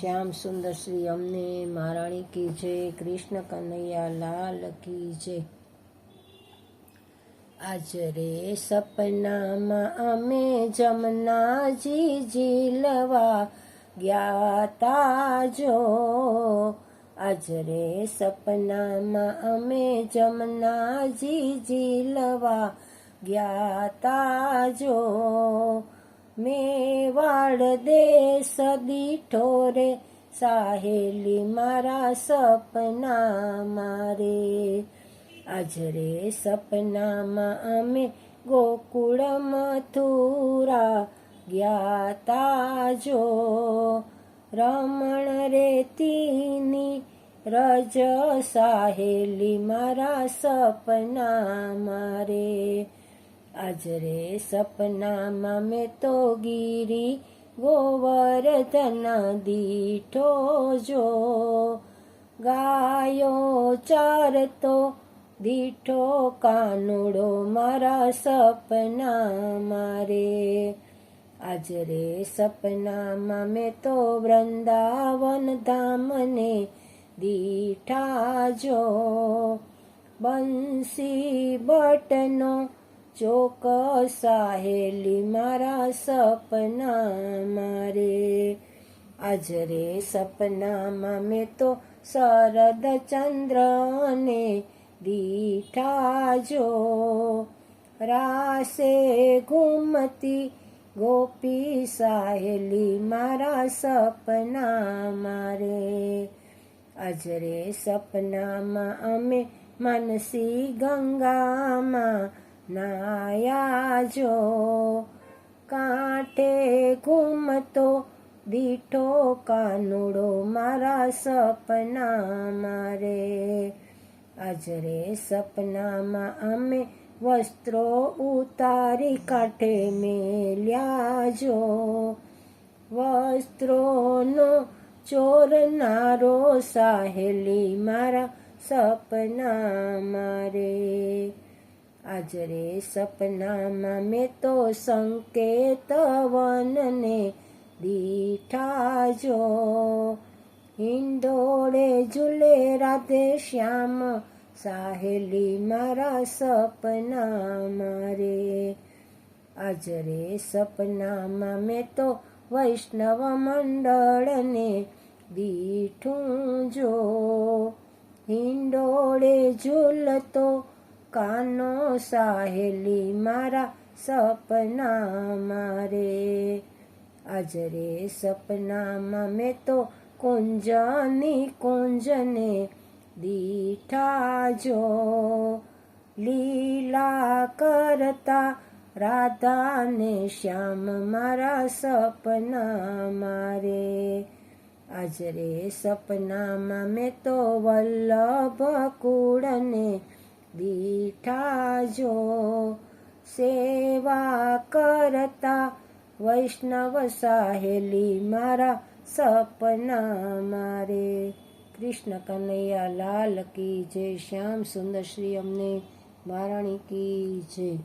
શ્યામ સુંદર શ્રી, અમને મહારાણી કી જય, કૃષ્ણ કનૈયા લાલ કી જય. આજરે સપનામાં અમે જમનાજી ઝીલવા ગયા તા જો. આજરે સપનામાં અમે જમનાજી ઝીલવા ગયા તા જો. મેવાડ દેશ દીઠો રે સાહેલી મારા સપના મારે. આજરે સપનામાં અમે ગોકુળ મથુરા ગયા તાજો રમણ રેતીની રજ, સાહેલી મારા સપના મારે. આજ રે સપનામાં મેં તો ગીરી ગોવર્ધન દીઠો જો ગાયો ચારતો દીઠો કાનુડો મારા સપના મારે આજ રે સપનામાં મેં તો વૃંદાવન ધામને દીઠા જો બંસી બટનો ચોક સાહેલી, મારા સપના મારે. આજરે સપનામાં મેં તો શરદ ચંદ્રને દીઠા જો. રાસે ઘુમતી ગોપી સાહેલી, મારા સપના મારે. અજરે સપનામાં અમે મનસી ગંગામાં નાયા જો કાંઠે ઘૂમતો દીઠો કાનુડો મારા સપના મારે આજરે સપનામાં અમે વસ્ત્રો ઉતારી કાંઠે મેલ્યા જો વસ્ત્રોનો ચોરનારો સાહેલી મારા સપના મારે આજ રે સપનામાં મેં તો સંકેત વનને દીઠા જો. હિંડોળે ઝૂલે રાધે શ્યામ સાહેલી મારા સપના મારે આજરે સપનામાં મેં તો વૈષ્ણવ મંડળને દીઠું જો. હિંડોળે ઝૂલતો કાનો સાહેલી, મારા સપના મારે. આજરે સપનામાં મેં તો કુંજની કુંજને દીઠા જો. લીલા કરતા રાધાને શ્યામ, મારા સપના મારે. આજરે સપનામાં મેં તો વલ્લભ કુળને દીઠા જો સેવા કરતા વૈષ્ણવ સાહેલી, મારા સપના મારે. કૃષ્ણ કનૈયા લાલ કી જય, શ્યામ સુંદર શ્રી અમને મહારાણી કી જય.